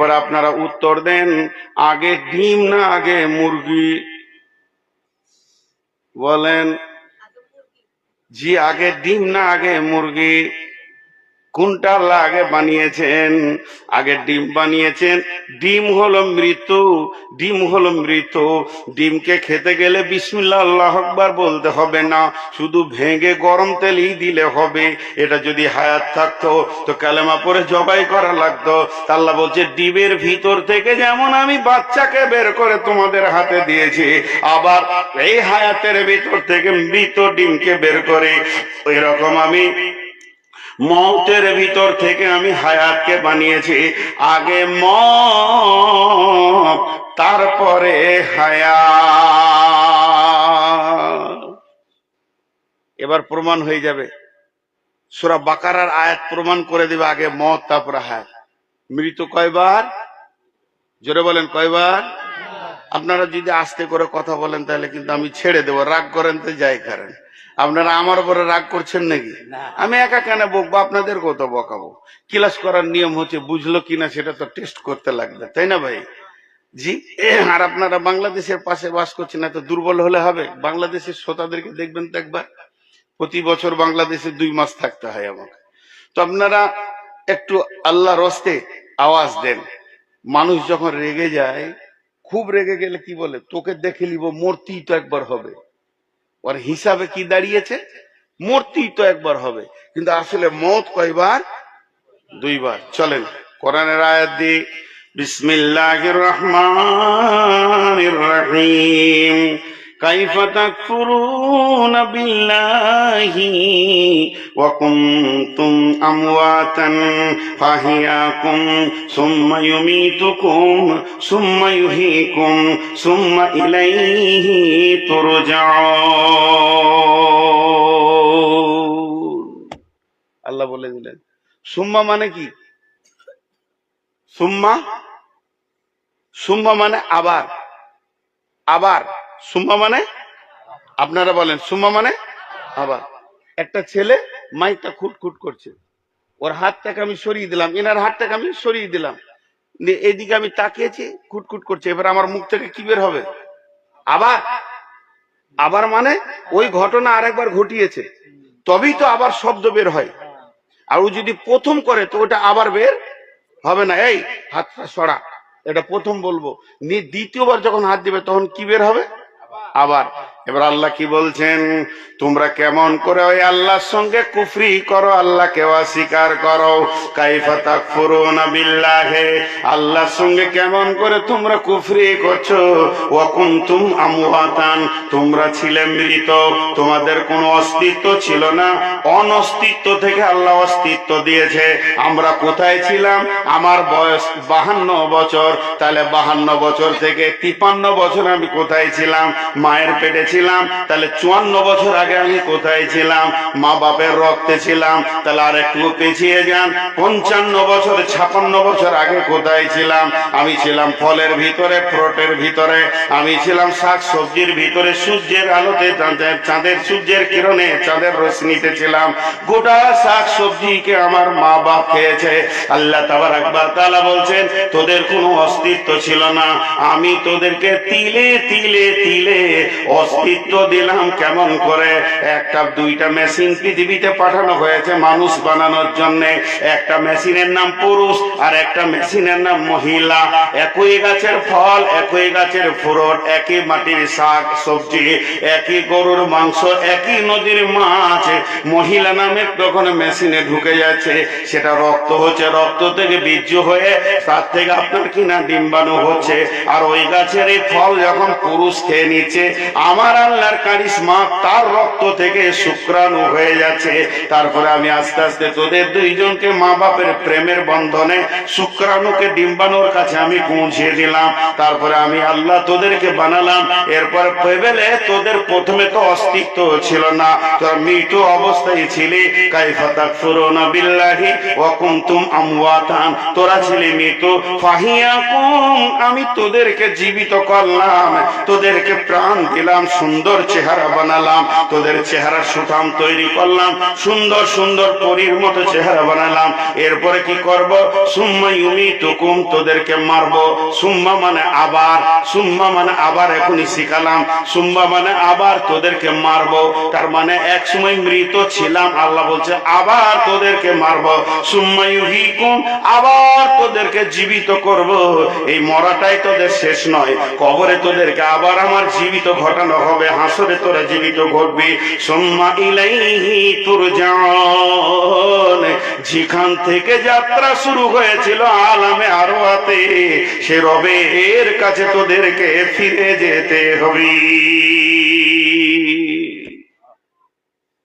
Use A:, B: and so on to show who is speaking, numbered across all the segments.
A: এরপরে আপনারা উত্তর দেন, আগে ডিম না আগে মুরগি? বলেন, জি, আগে ডিম না আগে মুরগি? কোনটা আল্লাহ আগে বানিয়েছেন? আগে ডিম বানিয়েছেন। ডিম হলো মৃত ডিম হলো মৃত ডিমকে খেতে গেলে বিসমিল্লাহ, আল্লাহ আকবার বলতে হবে না। শুধু ভেঙে গরম তেলই দিলে হবে। এটা যদি হায়াত থাকতো, তো কালেমা পরে জবাই করা লাগতো। আল্লাহ বলছে, ডিমের ভিতর থেকে যেমন আমি বাচ্চাকে বের করে তোমাদের হাতে দিয়েছি, আবার এই হায়াতের ভিতর থেকে মৃত ডিমকে বের করে, এরকম আমি মতের ভিতর থেকে আমি হায়াতকে বানিয়েছি। আগে মত তারপরে হায়াত। এবার প্রমাণ হয়ে যাবে। সুরা বাকারার আয়াত প্রমাণ করে দিবে আগে মত তারপরে হায়াত। মৃত কয়বার? জোরে বলেন, কয়বার? আপনারা যদি আস্তে করে কথা বলেন, তাহলে কিন্তু আমি ছেড়ে দেবো। রাগ করেন তো যাই করেন। আপনারা আমার উপরে রাগ করছেন নাকি? আমি একা কেন বকবো? আপনাদের কত বকাবো? ক্লাস করার নিয়ম হচ্ছে বুঝলো কিনা সেটা তো টেস্ট করতে লাগবে তাই না ভাই? জি আর আপনারা বাংলাদেশের পাশে বাস করছেন এত দুর্বল হলে হবে? বাংলাদেশের শ্রোতাদেরকে দেখবেন তো একবার। প্রতি বছর বাংলাদেশে দুই মাস থাকতে হয় আমাকে। তো আপনারা একটু আল্লাহ রস্তে আওয়াজ দেন। মানুষ যখন রেগে যায় খুব রেগে গেলে কি বলে? তোকে দেখে নিব মূর্তি তো একবার হবে। ওর হিসাবে কি দাঁড়িয়েছে? মূর্তি তো একবার হবে। কিন্তু আসলে মত কয়বার? দুইবার। চলেন, কোরআনের আয়াত দি বিসমিল্লাহির রহমানির রহিম। كيف تكفرون بالله وكنتم أمواتا فأحياكم ثم يميتكم ثم يحييكم ثم إليه ترجعون আল্লাহ বলে দিলেন সুম্মা মানে কি সুম্মা সুম্মা মানে আবার আবার সুম্মা মানে? আপনারা বলেন, সুম্মা মানে? আবার একটা ছেলে মাইকটা খুটখুট করছে। ওর হাতটাকে আমি সরিয়ে দিলাম, এনার হাতটাকে আমি সরিয়ে দিলাম। দিয়ে এইদিকে আমি তাকিয়েছি, খুটখুট করছে। এবার আমার মুখ থেকে কি বের হবে? আবার আবার মানে ওই ঘটনা আরেকবার ঘটিয়েছে। তবেই তো আবার শব্দ বের হয়। আর ও যদি প্রথম করে, তো ওটা আবার বের হবে না। এই, হাতটা সরা। এটা প্রথম বলব। নি- দ্বিতীয়বার যখন হাত দিবে, তখন কি বের হবে? আবার এবার আল্লাহ কি বলছেন? তোমরা কেমন করে ওই আল্লাহর সঙ্গে কুফরি করো, আল্লাহকে অস্বীকার করো? কাইফা তাকফুরুনা বিল্লাহে। আল্লাহর সঙ্গে কেমন করে তোমরা কুফরি করছ? ওয়া কুনতুম আমওয়াতান। তোমরা ছিলে মৃত। তোমাদের কোনো অস্তিত্ব ছিল না। অনস্তিত্ব থেকে আল্লাহ অস্তিত্ব দিয়েছে। আমরা কোথায় ছিলাম? আমার বয়স বাহান্ন বছর। তাহলে বাহান্ন বছর থেকে তিপান্ন বছর আমি কোথায় ছিলাম? মায়ের পেটে ছিলাম তাহলে চুয়ান্ন বছর আগে আমি কোথায় ছিলাম? মা বাপের রক্তে ছিলাম, তাহলে আর একটু পেছিয়ে যান। পঞ্চান্ন বছর, ছাপান্ন বছর আগে কোথায় ছিলাম? আমি ছিলাম ফলের ভিতরে, ফ্রুটের ভিতরে। আমি ছিলাম শাক সবজির ভিতরে, সূর্যের আলোতে, চাঁদের চাঁদের সূর্যের কিরণে, চাঁদের রশ্মিতে ছিলাম। গোটা শাক সবজিকে আমার মা বাপ খেয়েছে। আল্লাহ তাবার আকবর তালা বলছেন, তোদের কোনো অস্তিত্ব ছিল না। আমি তোদেরকে তিলে তিলে তিলে অস্তিত্ব দিলাম কেমন করে? একটা দুইটা মেশিন পৃথিবীতে পাঠানো হয়েছে মানুষ বানানোর জন্য। একটা মেশিনের নাম পুরুষ আর একটা মেশিনের নাম মহিলা। একই গাছের ফল, একই গাছের ফ্রুট, একই মাটির শাক, সবজি, একই গরুর মাংস, একই নদীর মাছ। মহিলা নামে তখন মেশিনে ঢুকে যাচ্ছে। সেটা রক্ত হচ্ছে, রক্ত থেকে বীর্য হয়ে তার থেকে আপনার কিনা ডিম্বাণু হচ্ছে। আর ওই গাছের এই ফল যখন পুরুষ খেয়ে নিচ্ছে, আমার আল্লাহর কারিশমা, তার রক্ত থেকে শুক্রাণু হয়ে যাচ্ছে। তারপরে আমি আস্তে আস্তে তোদের দুইজনকে মা বাপের প্রেমের বন্ধনে শুক্রাণুকে ডিম্বাণুর কাছে আমি পৌঁছিয়ে দিলাম। তারপরে আমি আল্লাহ তোদেরকে বানালাম। এরপর ভেবেলে তোদের প্রথমে তো অস্তিত্ব ছিল না। তোরা মৃত অবস্থায় ছিলি। কাইফা তাকফুরুনা বিল্লাহি ওয়া কুনতুম আমওয়াতান। তোরা ছিলি মৃত। ফাহিয়াকুম, আমি তোদেরকে জীবিত করলাম। তোদেরকে প্রাণ দিলাম। সুন্দর চেহারা বানালাম, তোদের চেহারা সুঠাম তৈরি করলাম, সুন্দর সুন্দর পরীর মতো চেহারা বানালাম। এরপরে কি করব? সুম্মা ইউমি তুকুম তোদেরকে মারবো। সুম্মা মানে আবার, সুম্মা মানে আবার এখনই শিখালাম। সুম্মা মানে আবার তোদেরকে মারবো। তার মানে এক সময় মৃত ছিলাম, আল্লাহ বলছে, আবার তোদেরকে মারবো। সুম্মা ইউহিকুম, আবার তোদেরকে জীবিত করব। এই মরাটাই তোদের শেষ নয়, কবরে তোদেরকে আবার আমার জীবিত ঘটানো হবে হাসরে তোরা জীবিত ঘটবি। সুম্মা ইলাইহি তুরজাউন। যেখান থেকে যাত্রা শুরু হয়েছিল আলামে আরোয়াতে সে রবের কাছে তোদেরকে ফিরে যেতে হবে।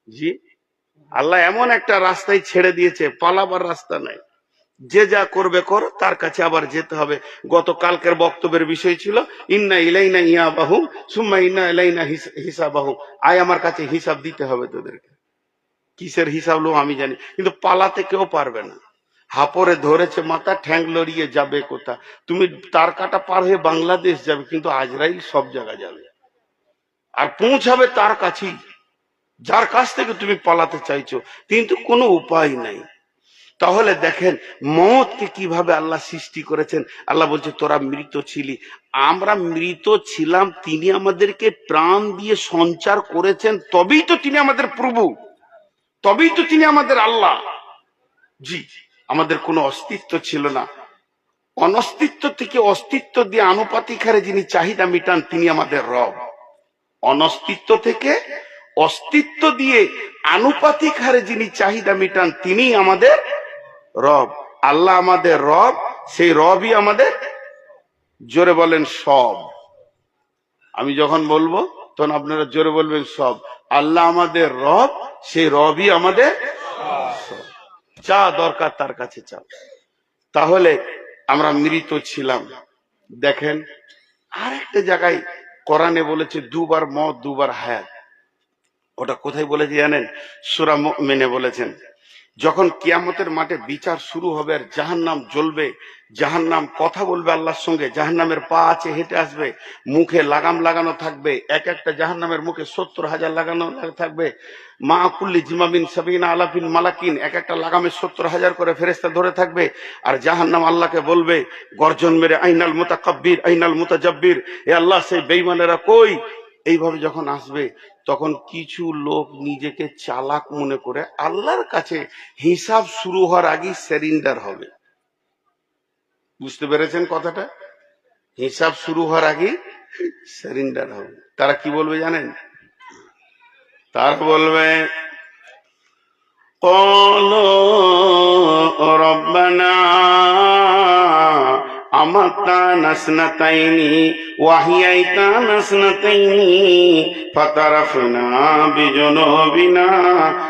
A: জি, আল্লাহ এমন একটা রাস্তায় ছেড়ে দিয়েছে, পালাবার রাস্তা নাই। যে যা করবে কর, তার কাছে আবার যেতে হবে। গতকালকের বক্তব্যের বিষয় ছিল, ইন্না ইলাইনা ইয়া বাহু সুম্মা ইন্না ইলাইনা হিসাব বাহু আয় আমার কাছে হিসাব দিতে হবে তোদেরকে। কিসের হিসাব লো আমি জানি, কিন্তু পালাতে কেউ পারবে না। হাপরে ধরেছে মাথা, ঠ্যাং লড়িয়ে যাবে কোথা তুমি তার কাটা পার হয়ে বাংলাদেশ যাবে, কিন্তু আজরাইল সব জায়গা যাবে। আর পৌঁছাবে তার কাছেই, যার কাছ থেকে তুমি পালাতে চাইছো। কিন্তু কোনো উপায় নাই। তাহলে দেখেন, মতকে কীভাবে আল্লাহ সৃষ্টি করেছেন? আল্লাহ বলছে, তোরা মৃত ছিলি। আমরা মৃত ছিলাম, তিনি আমাদেরকে প্রাণ দিয়ে সঞ্চার করেছেন, তবেই তো তিনি আমাদের প্রভু। তবেই তো তিনি আমাদের আল্লাহ। জি, আমাদের কোনো অস্তিত্ব ছিল না। অনস্তিত্ব থেকে অস্তিত্ব দিয়ে আনুপাতিক হারে যিনি চাহিদা মিটান, তিনি আমাদের রব। অনস্তিত্ব থেকে অস্তিত্ব দিয়ে আনুপাতিক হারে যিনি চাহিদা মিটান তিনি আমাদের রব। আল্লাহ আমাদের রব, সেই রবই আমাদের, জোরে বলেন, সব। আমি যখন বলব, তখন আপনারা জোরে বলবেন, সব। আল্লাহ আমাদের রব, সেই রবই আমাদের। যা দরকার তার কাছে চাও। তাহলে আমরা মৃত ছিলাম। দেখেন আর একটা জায়গায় কোরআনে বলেছে, দুবার মত, দুবার হায়াত। ওটা কোথায় বলেছে জানেন? সুরা মেনে বলেছেন। যখন কিয়ামতের মাঠে বিচার শুরু হবে আর জাহান নাম জ্বলবে জাহান নাম কথা বলবে আল্লাহর সঙ্গে জাহান নামের পা আছে হেঁটে আসবে, মুখে লাগাম লাগানো থাকবে, এক একটা জাহান্নামের মুখে সত্তর হাজার লাগানো থাকবে। মা কুল্লি জিমাবিন সাবিনা আলাফিন মালাকিন, এক একটা লাগামে সত্তর হাজার করে ফেরেস্তা ধরে থাকবে আর জাহান নাম আল্লাহকে বলবে, গর্জন মেরে আইনাল মুতাকাব্বির, আইনাল মুতাজাব্বির এ আল্লাহ সেই বেইমানেরা কই? এইভাবে যখন আসবে তখন কিছু লোক নিজেকে চালাক মনে করে আল্লাহর কাছে হিসাব শুরু হওয়ার আগেই সেরিন্ডার হবে। বুঝতে পেরেছেন কথাটা? হিসাব শুরু হওয়ার আগে সেরিন্ডার হবে। তারা কি বলবে জানেন? তার বলবে রব্বানা আমার তা নাসনা তাইনি وأحييتنا سنتين فاعترفنا بذنوبنا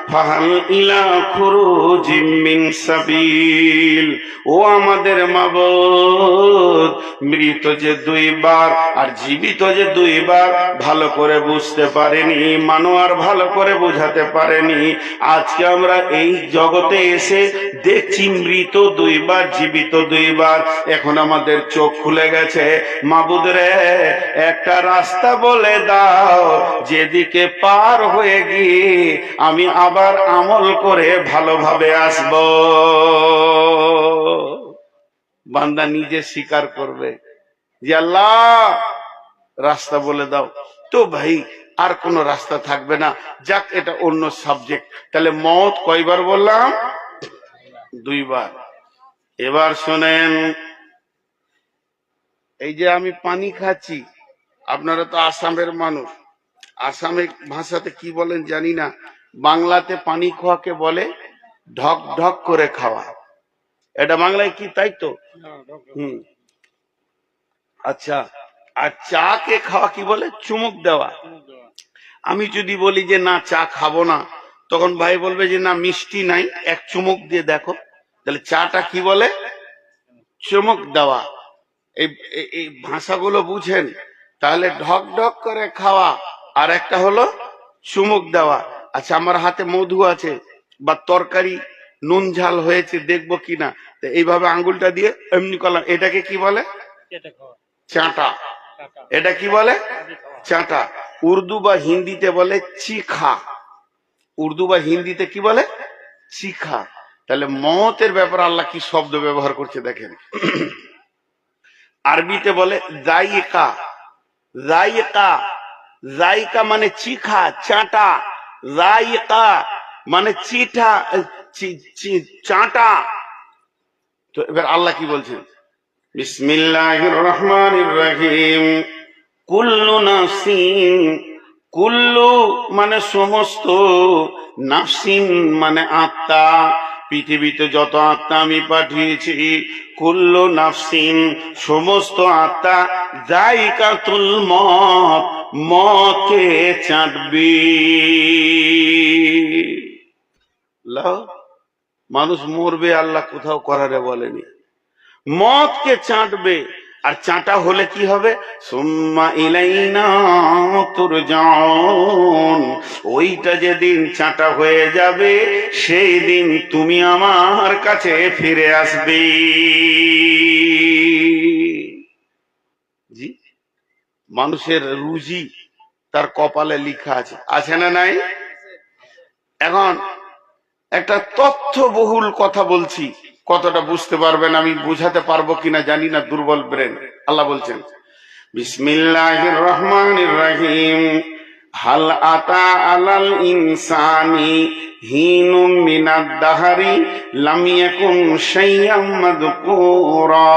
A: فهل إلى خروج من سبيل ও আমাদের মাবুদ মৃত যে দুইবার আর জীবিত যে দুইবার ভালো করে বুঝতে পারেনি মানোয়ার ভালো করে বুঝাতে পারেনি আজকে আমরা এই জগতে এসে দেখছি মৃত দুইবার জীবিত দুইবার এখন আমাদের চোখ খুলে গেছে মাবুদরে একটা রাস্তা বলে দাও, যেদিকে পার হয়ে গিয়ে আমি আবার আমল করে ভালোভাবে আসব। বান্দা নিজে স্বীকার করবে যে, আল্লাহ, রাস্তা বলে দাও। তো ভাই, আর কোনো রাস্তা থাকবে না। যাক, এটা অন্য সাবজেক্ট। তাহলে মত কয়বার বললাম? দুইবার। এবার শোনেন এই যে আমি পানি খাচ্ছি আপনারা তো আসামের মানুষ। আসামের ভাষাতে কি বলেন জানি না। বাংলাতে পানি খাওয়াকে বলে ঢক ঢক করে খাওয়া। এটা বাংলায় কি তাই তো? হুম। আচ্ছা আর চা কে খাওয়া কি বলে? চুমুক দেওয়া। আমি যদি বলি যে না চা খাব না তখন ভাই বলবে যে না মিষ্টি নাই এক চুমুক দিয়ে দেখো। তাহলে চাটা কি বলে? চুমুক দেওয়া। এই- এই ভাষাগুলো বুঝেন তাহলে ঢক ঢক করে খাওয়া আর একটা হলো চুমুক দেওয়া। আচ্ছা আমার হাতে মধু আছে বা তরকারি নুন ঝাল হয়েছে দেখব কিনা। তো এইভাবে আঙ্গুলটা দিয়ে এমনি করলাম। এটাকে কি বলে? চাটা। এটা কি বলে? চাটা। উর্দু বা হিন্দিতে বলে চিখা। উর্দু বা হিন্দিতে কি বলে? চিখা। তাহলে মতের ব্যাপারে আল্লাহ কি শব্দ ব্যবহার করছে দেখেন। আরবিতে বলে জাইকা। জাইকা জাইকা মানে চিখা, চাটা। জাইকা মানে চিঠা চাটা। তো এবার আল্লাহ কি বলছেন? বিসমিল্লাহির রহমানির রহিম কুল্লু নাফসিন, কুল্লু মানে সমস্ত, নাফসিন মানে আত্মা। পৃথিবীতে যত আত্মা আমি পাঠিয়েছি, কুল্ল নাফসিন, সমস্ত আত্মা জাইকাতুল মত চাটবি। লাও, মানুষ মরবে, আল্লাহ কোথাও করারে বলেনি। মতকে চাটবে। আর চাটা হলে কি হবে? সুম্মা ইলাইনা তুরজাউন। ওইটা যেদিন চাটা হয়ে যাবে, সেই দিন তুমি আমার কাছে ফিরে আসবে। জি? মানুষের রুজি তার কপালে লিখা আছে। আছে না নাই? এখন একটা তথ্যবহুল কথা বলছি। কতটা বুঝতে পারবেন আমি বুঝাতে পারব কিনা জানি না, দুর্বল ব্রেন আল্লাহ বলছেন, বিসমিল্লাহির রহমান রহিম। হাল আতা আলাল ইনসানি হিনুম মিনাদ দাহারি লাম ইয়াকুন শাইয়াম মাযকুরা।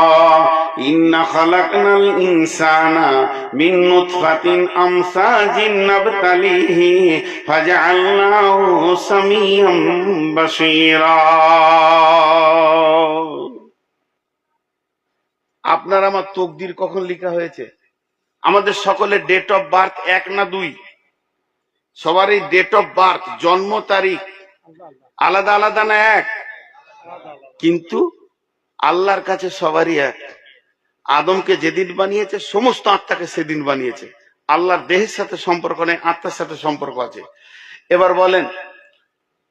A: ইন্না খালাকনাল ইনসানা মিন নুতফাতিন আমসাজিন নাবতালিহি ফাজআলনাহু সামিয়াম বাসীরা আপনার আমার তকদির কখন লেখা হয়েছে? আমাদের সকলের ডেট অফ বার্থ এক না দুই। সবারই ডেট অফ বার্থ জন্ম তারিখ, আলাদা আলাদা না এক? কিন্তু আল্লাহর কাছে সবারই এক। আদমকে যেদিন বানিয়েছে, সমস্ত আত্মাকে সেদিন বানিয়েছে। আল্লাহর দেহের সাথে সম্পর্ক নেই, আত্মার সাথে সম্পর্ক আছে। এবার বলেন,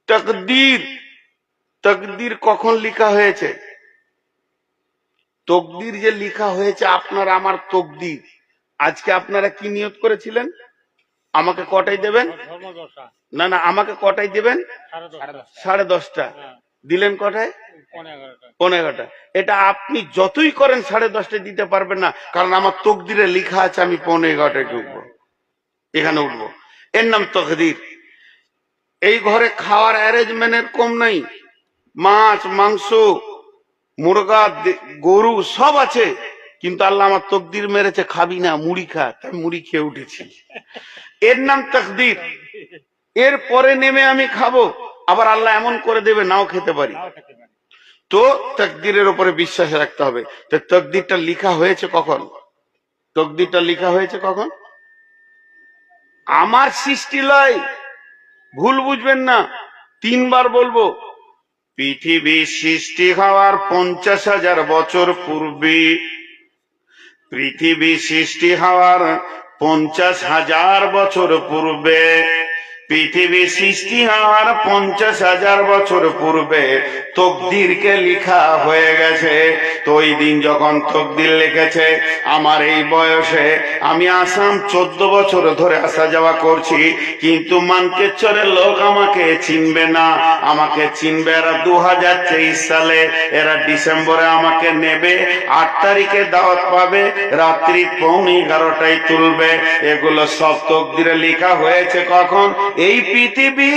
A: তকদির তকদির কখন লেখা হয়েছে? তকদির যে লিখা হয়েছে, আপনার আমার তকদির। আজকে আপনারা কি নিয়ত করেছিলেন? আমাকে কটাই দেবেন? না না আমাকে কটাই দেবেন?
B: সাড়ে দশটা। হ্যাঁ।
A: দিলেন কটায়?
B: পনেরো এগারোটা।
A: এটা আপনি যতই করেন সাড়ে দশটায় দিতে পারবেন না। কারণ আমার তকদিরে লেখা আছে আমি পনেরো এগারোটায় ঢুকবো। এখানে উঠবো। এর নাম তকদির। এই ঘরে খাওয়ার অ্যারেঞ্জমেন্টের কম নাই। মাছ মাংস মুরগা গরু সব আছে। কিন্তু আল্লাহ আমার তকদির মেরেছে খাবি না মুড়ি খা তাই মুড়ি খেয়ে উঠেছি। এর নাম তকদির। এর পরে নেমে আমি খাব আবার আল্লাহ এমন করে দেবে নাও খেতে পারি। তো তকদিরের উপরে বিশ্বাস রাখতে হবে। তো তকদিরটা লিখা হয়েছে কখন? তকদিরটা লিখা হয়েছে কখন? আমার সৃষ্টি লয়। ভুল বুঝবেন না। তিনবার বলব পৃথিবী সৃষ্টি হওয়ার পঞ্চাশ হাজার বছর পূর্বে পৃথিবী সৃষ্টি হওয়ার পঞ্চাশ হাজার বছর পূর্বে পৃথিবী সৃষ্টি হওয়ার পঞ্চাশ হাজার বছর পূর্বে তকদিরকে লিখা হয়ে গেছে। তো ওই দিন যখন তকদির লিখেছে, আমার এই বয়সে আমি আসাম চোদ্দ বছর ধরে আসা যাওয়া করছি, কিন্তু মানকেশ্বরের লোক আমাকে চিনবে না। আমাকে চিনবে এরা দু হাজার তেইশ সালে, এরা ডিসেম্বরে আমাকে নেবে, আট তারিখে দাওয়াত পাবে, রাত্রি পৌনে এগারোটায় তুলবে। এগুলো সব তকদিরে লেখা হয়েছে কখন? এই পৃথিবী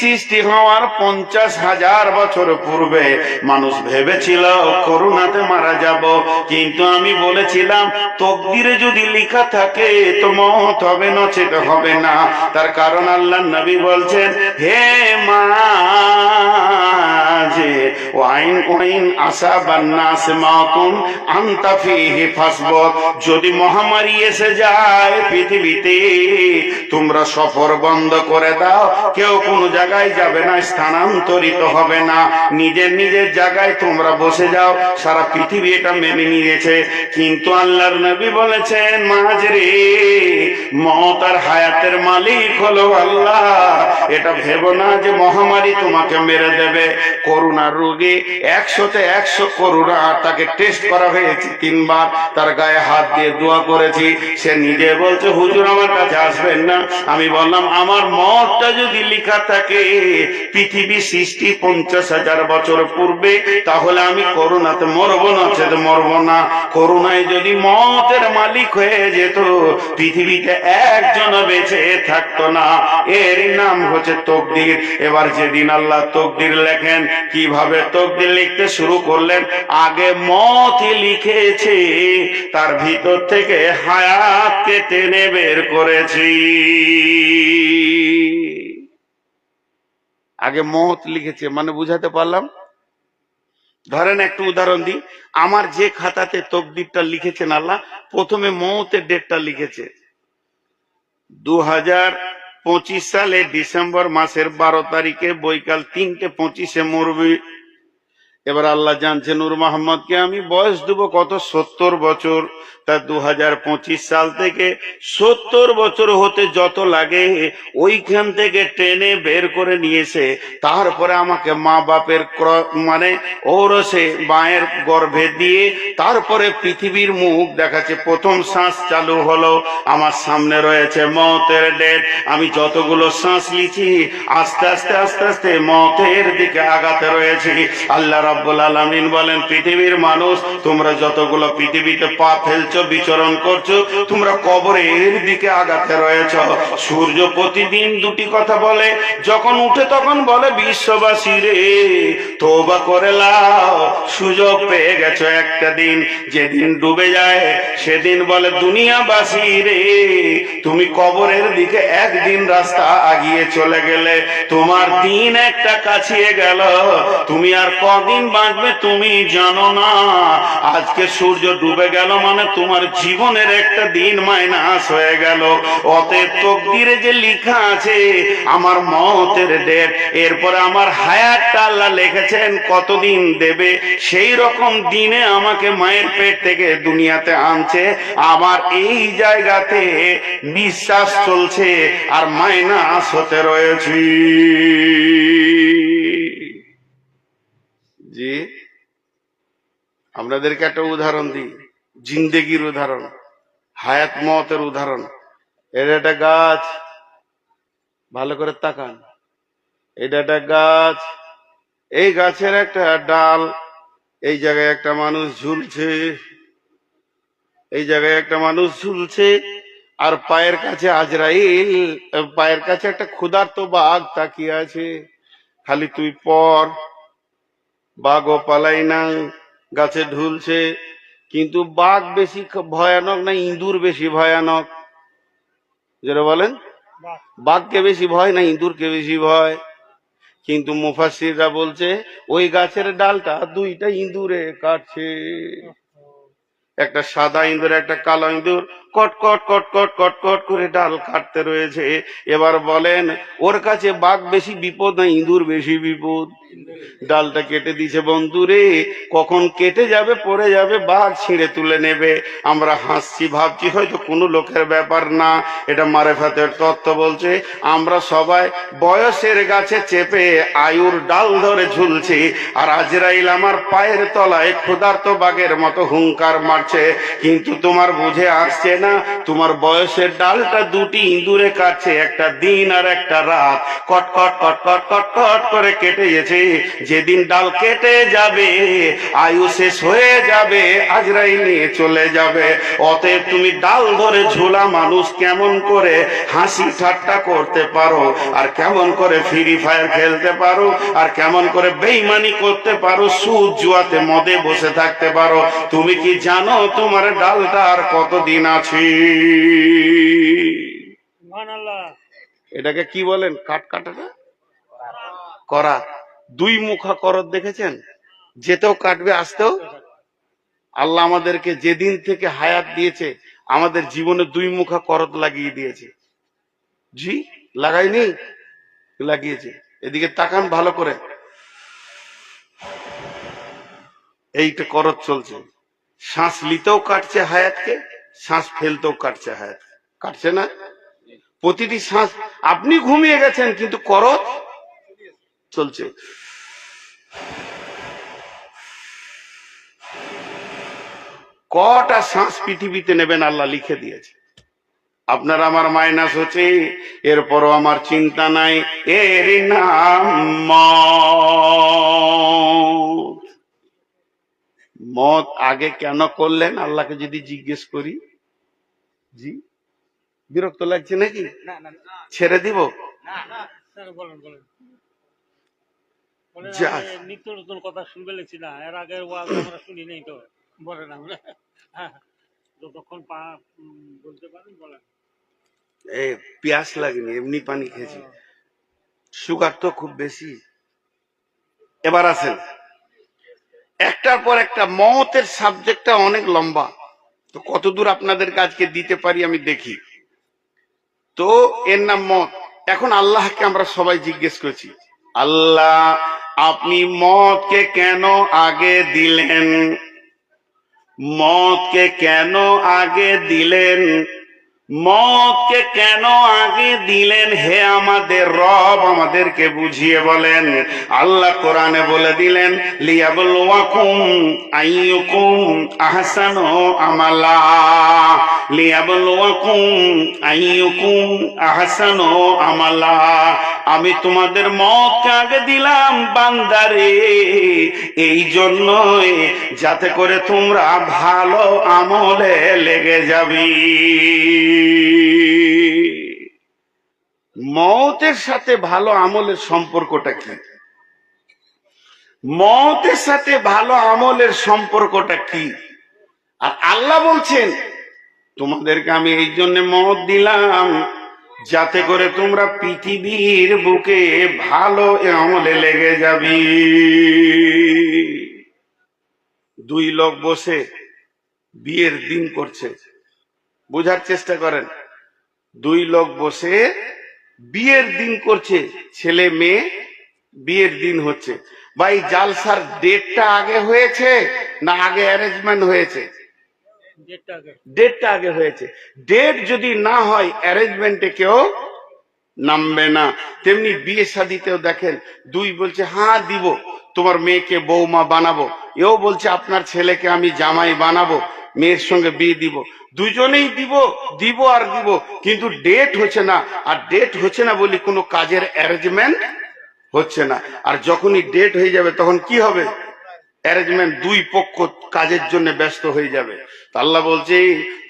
A: সৃষ্টি হওয়ার পঞ্চাশ হাজার বছর পূর্বে মানুষ ভেবেছিল করোনাতে মারা যাব। কিন্তু আমি বলেছিলাম, তকদিরে যদি লেখা থাকে তো মত হবে, নচেত হবে না। তার কারণ আল্লাহ নবী বলছেন, হে মা ওয়াইন ওয়াইন আসাবান নাস মাতুন যদি মহামারী এসে যায় পৃথিবীতে, তোমরা সফর বন্ধ করে করে দাও। কেউ কোন জায়গায় যাবে না, স্থানান্তরিত হবে না। নিজের নিজের জায়গায় তোমরা বসে যাও। সারা পৃথিবী এটা মেনে নিয়েছে। কিন্তু আল্লাহর নবী বলেছেন মাঝরে মত আর হায়াতের মালিক হলো আল্লাহ। এটা ভেবো না যে মহামারী তোমাকে মেরে দেবে। করোনার রোগী একশোতে একশো করোনা তাকে টেস্ট করা হয়েছে তিনবার। তার গায়ে হাত দিয়ে দোয়া করেছি। সে নিজে বলছে, হুজুর আমার কাছে আসবেন না। আমি বললাম, আমার মতটা যদি লেখা থাকে, পৃথিবী সৃষ্টি পঞ্চাশ হাজার বছর পূর্বে, তাহলে আমি করোনাতে মরবো না সেটা মরবো না। করোনায় যদি মতের মালিক হয়ে যেত, পৃথিবীতে একজন বেঁচে থাকতো না। এর নাম হচ্ছে তকদির। এবার যেদিন আল্লাহ তকদির লেখেন, কীভাবে তকদির লিখতে শুরু করলেন? আগে মতই লিখেছে, তার ভিতর থেকে হায়াতকে টেনে বের করেছি। আগে মত লিখেছে মানে বুঝাতে পারলাম? ধরেন একটু উদাহরণ দিই। আমার যে খাতাতে তকদিরটা লিখেছেন আল্লাহ, প্রথমে মতের ডেটটা লিখেছে। দু হাজার পঁচিশ সালে ডিসেম্বর মাসের বারো তারিখে বৈকাল তিনটে পঁচিশে মরবি এবার আল্লাহ জানছে নূর মোহাম্মদকে আমি বয়স দেবো কত? সত্তর বছর। তা দু হাজার পঁচিশ সাল থেকে সত্তর বছর হতে যত লাগে, ওইখান থেকে ট্রেনে বের করে নিয়েছে। তারপরে আমাকে মা বাপের মানে ওরসে মায়ের গর্ভে দিয়ে তারপরে পৃথিবীর মুখ দেখাচ্ছে। প্রথম শ্বাস চালু হলো, আমার সামনে রয়েছে মতের ডেট। আমি যতগুলো শ্বাস লিছি আস্তে আস্তে আস্তে আস্তে মতের দিকে আগাতে রয়েছি। আল্লাহ রাব্বুল আলামিন বলেন, পৃথিবীর মানুষ, তোমরা যতগুলো পৃথিবীতে পা ফেলছো, বিচরণ করছ, তোমরা কবরের দিকে আগাতে রয়েছ। সূর্য প্রতিদিন দুটি কথা বলে, যখন উঠে তখন বলে, বিশ্ববাসী রে তোবা করে লাও, সুযোগ পেয়ে গেছো একটা দিন। যেদিন ডুবে যায়, সেদিন বলে, দুনিয়াবাসী রে, তুমি কবরের দিকে একদিন রাস্তা আগিয়ে চলে গেলে, তোমার দিন একটা কাছিয়ে গেল। তুমি আর কদিন বাঁচবে তুমি জানো না। আজকে সূর্য ডুবে গেল মানে তোমার জীবনের একটা দিন মাইনাস হয়ে গেল। অতএব তকদিরে যে লিখা আছে, আমার মতের ডেট, এরপরে আমার হায়াতটা আল্লাহ লিখেছেন কতদিন দেবে, সেই রকম দিনে আমাকে মায়ের পেট থেকে দুনিয়াতে আনছে আমার এই জায়গাতে বিশ্বাস চলছে আর মাইনাস হতে রয়েছি। জি আপনাদেরকে একটা উদাহরণ দিই। জিন্দেগির উদাহরণ, হায়াত মতের উদাহরণ। এটা একটা গাছ, ভালো করে তাকান। এটা একটা গাছ, এই গাছের একটা ডাল, এই জায়গায় একটা মানুষ ঝুলছে। এই জায়গায় একটা মানুষ ঝুলছে, আর পায়ের কাছে আজরাইল, পায়ের কাছে একটা ক্ষুধার্ত বাঘ তাকিয়ে আছে। খালি তুই পর। বাঘও পালাই না গাছে ঢুলছে, কিন্তু বাঘ বেশি ভয়ানক না ইঁদুর বেশি ভয়ানক? যেটা বলেন। বাঘকে বেশি ভয় না ইঁদুরকে বেশি ভয়? কিন্তু মুফাসিররা বলছে, ওই গাছের ডালটা দুইটা ইঁদুরে কাটছে। একটা সাদা ইঁদুর, একটা কালো ইঁদুর কট কট কট কট কট কট করে ডাল কাটতে রয়েছে। এবার বলেন, ওর কাছে বাঘ বেশি বিপদ না ইঁদুর বেশি বিপদ? ডালটা কেটে দিছে বন্ধুরে, কখন কেটে যাবে, পড়ে যাবে, বাঘ ছিঁড়ে তুলে নেবে। আমরা হাসছি, ভাবছি, হয়তো কোনো লোকের ব্যাপার না। এটা মারে মারেফাতের তত্ত্ব বলছে, আমরা সবাই বয়সের গাছে চেপে আয়ুর ডাল ধরে ঝুলছি, আর আজরাইল আমার পায়ের তলায় ক্ষুধার্ত বাঘের মতো হুঙ্কার মারছে কিন্তু তোমার বুঝে আসছে না, তোমার বয়সের ডালটা দুটি ইঁদুরে কাটছে, একটা দিন আর একটা রাত। কট কট কট কট কট কট করে কেটে গেছে, যেদিন ডাল কেটে যাবে, আয়ু শেষ হয়ে যাবে আজরাই নিয়ে চলে যাবে। অতএব তুমি ডাল ধরে ঝোলা মানুষ কেমন করে হাসি ঠাট্টা করতে পারো, আর কেমন করে ফ্রি ফায়ার খেলতে পারো, আর কেমন করে বেইমানি করতে পারো, সুদ জুয়াতে মদে বসে থাকতে পারো। তুমি কি জানো তোমার ডালটা আর কতদিন আছে? এটাকে কি বলেন? কাট কাটাটা করা। দুই মুখা করত দেখেছেন? যেতেও কাটবে আসতেও? আল্লাহ আমাদেরকে যেদিন থেকে হায়াত দিয়েছে আমাদের জীবনে দুই মুখা করত লাগিয়ে দিয়েছে। জি? লাগাইনি? লাগিয়েছে। এদিকে তাকান ভালো করে। এইটা করত চলছে। শ্বাস নিতেও কাটছে হায়াতকে, শ্বাস ফেলতেও কাটছে হায়াত কাটছে না? প্রতিটি শ্বাস, আপনি ঘুমিয়ে গেছেন, কিন্তু করত চলছে। কটা শ্বাস পৃথিবীতে নেবেন আল্লাহ লিখে দিয়েছে। আপনার আমার মাইনাস হচ্ছে, এরপরও আমার চিন্তা নাই এর নাম। মত আগে কেন করলেন? আল্লাহকে যদি জিজ্ঞেস করি। জি? বিরক্ত লাগছে নাকি?
B: না না না।
A: ছেড়ে দিব?
B: না না বলেন বলেন। বলেন নিত্য নতুন কথা শুনবে না। এর আগের ওয়াজ আমরা শুনি নাই তো। বলেন আমরা। হ্যাঁ, যতক্ষণ পা বলতে পারেন বলেন।
A: এ পিয়াস লাগেনি এমনি পানি খেয়েছি। সুগার তো খুব বেশি। এবার আসেন। একটার পর একটা, মতের সাবজেক্টটা অনেক লম্বা। তো কতদূর আপনাদেরকে আজকে দিতে পারি আমি দেখি। তো এর নাম মত। এখন আল্লাহকে আমরা সবাই জিজ্ঞেস করছি, আল্লাহ, আপনি মতকে কেন আগে দিলেন? মতকে কেন আগে দিলেন? মতকে কেন আগে দিলেন? হে আমাদের রব, আমাদেরকে বুঝিয়ে বলেন। আল্লাহ কোরআনে বলে দিলেন, লিয়াবলুয়াকুম আইয়ুকুম আহসানু আমালা। আইয়ুকুম আহসানু আমালা। আমি তোমাদের মতকে আগে দিলাম, বান্দারে। এই জন্যই যাতে করে তোমরা ভালো আমলে লেগে যাবি। মতের সাথে ভালো আমলের সম্পর্কটা কি? মতের সাথে ভালো আমলের সম্পর্কটা কি? আর আল্লাহ বলছেন, তোমাদেরকে আমি এই জন্য মত দিলাম যাতে করে তোমরা পৃথিবীর বুকে ভালো আমলে লেগে যাবি। দুই লোক বসে বিয়ের দিন করছে। বোঝার চেষ্টা করেন। দুই লোক বসে বিয়ের দিন করছে ছেলে মেয়ে বিয়ের দিন হচ্ছে। ভাই জালসার ডেটটা আগে হয়েছে না আগে অ্যারেঞ্জমেন্ট হয়েছে?
B: ডেটটা আগে।
A: হয়েছে। ডেট যদি না হয় অ্যারেঞ্জমেন্টে কেউ নামবে না। তেমনি বিয়ে শাদিতেও দেখেন দুই বলছে হ্যাঁ দিব। তোমার মেয়েকে বৌমা বানাবো। এও বলছে আপনার ছেলেকে আমি জামাই বানাবো। মেয়ের সঙ্গে বিয়ে দিব। দুজনেই দিব দিব আর দিব। কিন্তু ডেট হচ্ছে না। আর ডেট হচ্ছে না বলি কোনো কাজের অ্যারেঞ্জমেন্ট হচ্ছে না। আর যখনই ডেট হয়ে যাবে তখন কি হবে? অ্যারেঞ্জমেন্ট দুই পক্ষ কাজের জন্য ব্যস্ত হয়ে যাবে। আল্লাহ বলছি,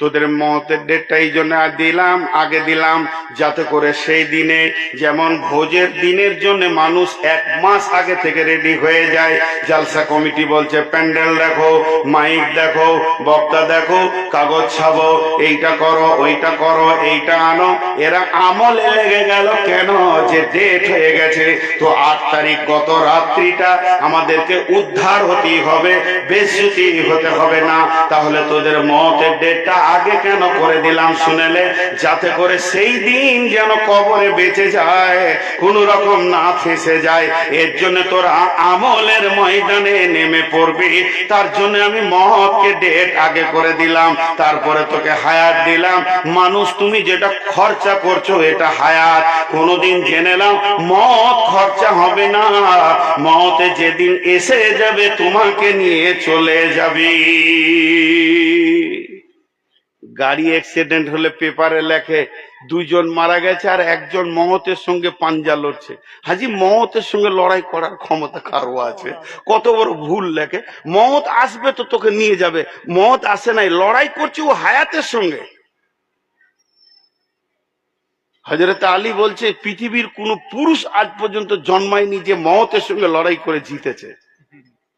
A: তোদের মতের ডেটটা এই জন্য দিলাম, আগে দিলাম, যাতে করে সেই দিনে, যেমন ভোজের দিনের জন্য মানুষ এক মাস আগে থেকে রেডি হয়ে যায়। জালসা কমিটি বলছে, প্যান্ডেল দেখো, মাইক দেখো, বক্তা দেখো, কাগজ ছাবো এইটা করো, ওইটা করো, এইটা আনো। এরা আমলে লেগে গেল কেন? যে ডেট হয়ে গেছে, তো আট তারিখ গত রাত্রিটা আমাদেরকে উদ্ধার হতেই হবে, বেশি হতে হবে না। তাহলে তোদের মতের ডেটটা আগে কেন করে দিলাম শুনেলে? যাতে করে সেই দিন যেন কবরে বেঁচে যায়, কোন রকম না ফেসে যায়। এর জন্য তোরা আমলের ময়দানে নেমে পড়বি। তার জন্য আমি মহৎকে ডেট আগে করে দিলাম, তারপরে তোকে হায়াত দিলাম। মানুষ, তুমি যেটা খরচা করছ এটা হায়াত। কোনোদিন জেনেলাম মত খরচা হবে না। মতে যেদিন এসে যাবে, তোমাকে নিয়ে চলে যাবি। গাড়ি অ্যাক্সিডেন্ট হলে পেপারে লেখে, দুইজন মারা গেছে আর একজন মহতের সঙ্গে পাঞ্জা লড়ছে। হাজি, মহতের সঙ্গে লড়াই করার ক্ষমতা কারও আছে? কত বড় ভুল লেখে। মহৎ আসবে তো তোকে নিয়ে যাবে। মহৎ আসে নাই, লড়াই করছে ও হায়াতের সঙ্গে। হজরত আলী বলছে, পৃথিবীর কোন পুরুষ আজ পর্যন্ত জন্মায়নি যে মহতের সঙ্গে লড়াই করে জিতেছে।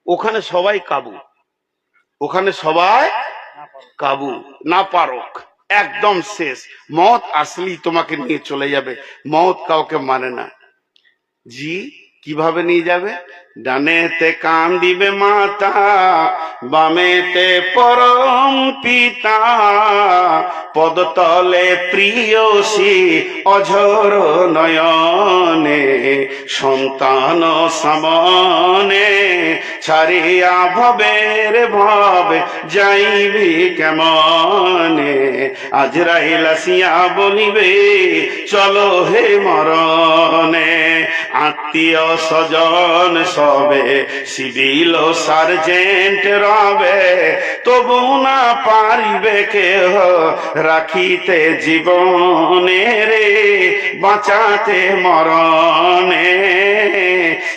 A: ওখানে সবাই কাবু। ওখানে সবাই কাবু, না পারক, একদম শেষ। মত আসলেই তোমাকে নিয়ে চলে যাবে। মত কাউকে মানে না। জি, কীভাবে নিয়ে যাবে? ডানেতে কান দিবে মাতা, বামেতে পরম পিতা। পদতলে প্রিয়সী অঝর নয়নে, সন্তান সামনে। ছাড়িয়া ভবের ভবে যাইবি কেমনে? আজরাইল আসিয়া বলিবে, চলো হে মরণে। আত্মীয় স্বজন সবে সিভিল সার্জেন্ট রবে, তবু না পারিবে কেহ রাখিতে জীবনে রে, বাঁচাতে মরণে।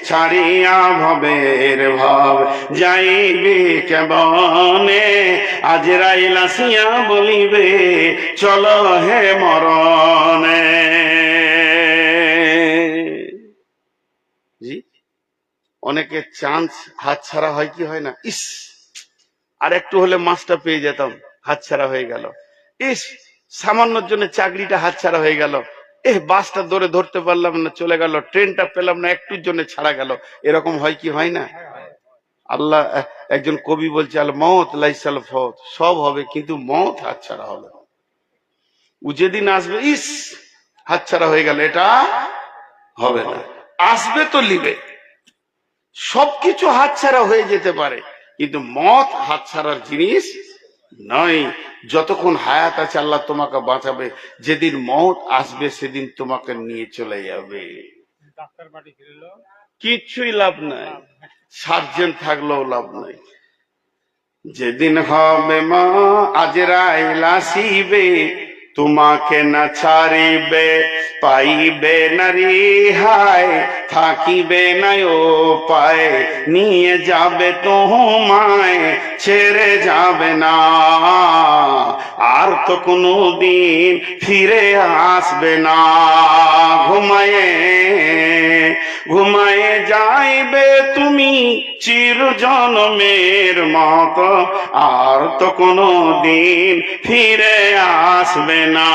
A: ছাড়িয়া ভবের ভাব যাইবে কেবনে আজ রাইল আসিয়া বলিবে, চলো হে মরণে জি অনেকে চান্স হাত ছাড়া হয় কি হয় না? ইস! আর একটু হলে মাছটা পেয়ে যেতাম হাত ছাড়া হয়ে গেল। ইস! সামান্যর জন্য চাকরিটা হাত ছাড়া হয়ে গেল। এ বাসটা ধরে ধরতে পারলাম না, চলে গেল। ট্রেনটা পেলাম না, একটুর জন্য ছাড়া গেল। এরকম হয় কি হয় না? আল্লাহ একজন কবি বলছে, আল মত লাইসাল ফত সব হবে, কিন্তু মত হাত ছাড়া হবে। ও যেদিন আসবে, ইস! হাত ছাড়া হয়ে গেল, এটা হবে না। আসবে তো লিবে সবকিছু হাতছাড়া হয়ে যেতে পারে কিন্তু মত হাতছাড়ার জিনিস নয়। যতক্ষণ হায়াত আছে আল্লাহ তোমাকে বাঁচাবে। যেদিন মত আসবে সেদিন তোমাকে নিয়ে চলে যাবে। কিচ্ছুই লাভ নাই। সার্জেন্ট থাকলেও লাভ নাই। যেদিন হবে মা আজরাইল আসিবে তোমাকে না ছাড়িবে পাইবে না রিহাই। থাকিবে না ও পায় নিয়ে যাবে তোমায় ছেড়ে যাবে না। আর তো কোনো দিন ফিরে আসবে না। ঘুমায়ে ঘুমায়ে যাইবে তুমি চির জনমের মত। আর তো কোনো দিন ফিরে আসবে না।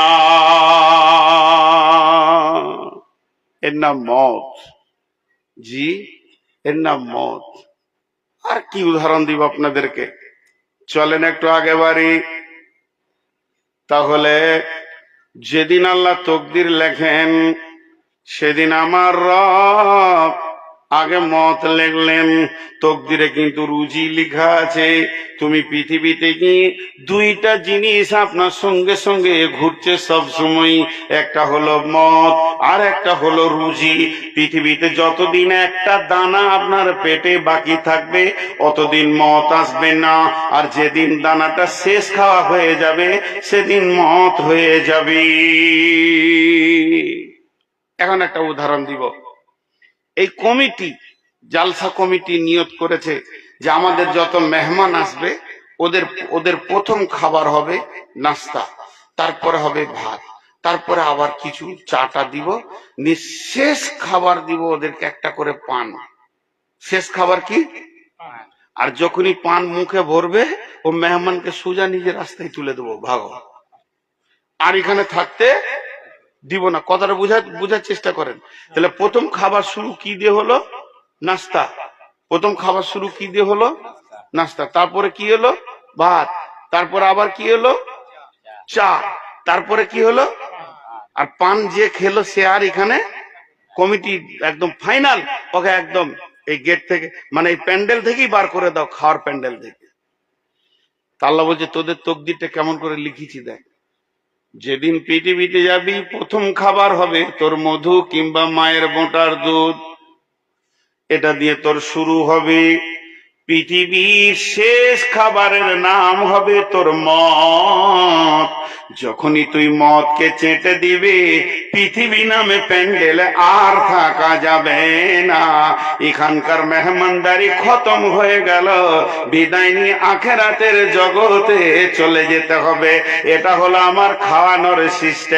A: এর নাম মত। জি, এর নাম মত আর কি উদাহরণ দিব আপনাদেরকে? চলেন একটু আগে বাড়ি। তাহলে, যেদিন আল্লাহ তকদির লেখেন, সেদিন আমার রব আগে মত লেখলেন, তকদিরে কিন্তু রুজি লেখা আছে। তুমি পৃথিবীতে কি দুইটা জিনিস আপনার সঙ্গে সঙ্গে ঘুরছে সব সময়? একটা হলো মত, আর একটা হলো রুজি। পৃথিবীতে যতদিন একটা দানা আপনার পেটে বাকি থাকবে, অতদিন মত আসবে না। আর যেদিন দানাটা শেষ খাওয়া হয়ে যাবে, সেদিন মত হয়ে যাবে। এখন একটা উদাহরণ দিব। এই কমিটি, জালসা কমিটি নিয়ত করেছে যে আমাদের যত মেহমান আসবে, ওদের ওদের প্রথম খাবার হবে নাস্তা, তারপরে হবে ভাত, তারপরে আবার কিছু চাটা দিব, নিয়ে শেষ খাবার দিব ওদেরকে একটা করে পান। শেষ খাবার কি? আর যখনই পান মুখে ভরবে, ও মেহমানকে সোজা নিজের রাস্তায় তুলে দেবো, ভাগো। আর এখানে থাকতে দিব না, কথাটা বুঝা বুঝার চেষ্টা করেন। তাহলে প্রথম খাবার শুরু কি দিয়ে হলো? নাস্তা। প্রথম খাবার শুরু কি দিয়ে হলো? নাস্তা। তারপরে কি হলো? ভাত। তারপরে আবার কি হলো? চা। তারপরে কি হলো? আর পান যে খেলো সে আর এখানে কমিটি একদম ফাইনাল ওকে একদম এই গেট থেকে মানে এই প্যান্ডেল থেকেই বার করে দাও, খাওয়ার প্যান্ডেল থেকে। আল্লাহ বলছে, তোদের তকদিরটা কেমন করে লিখেছি দেখ। যেদিন পৃথিবীতে যাবি, প্রথম খাবার হবে তোর মধু কিংবা মায়ের বোটার দুধ। এটা দিয়ে তোর শুরু হবে পৃথিবীর শেষ খাবারের নাম হবে তোর মত যখনই তুই মদকে চেটে দিবি, পৃথিবী নামে প্যান্ডেলে আর থাকা যাবে না। এখানকার মেহমানদারি খতম হয়ে গেল। বিদায় নিয়ে আখেরাতের জগতে চলে যেতে হবে। এটা হলো আমার খাওয়ানোর সিস্টেম।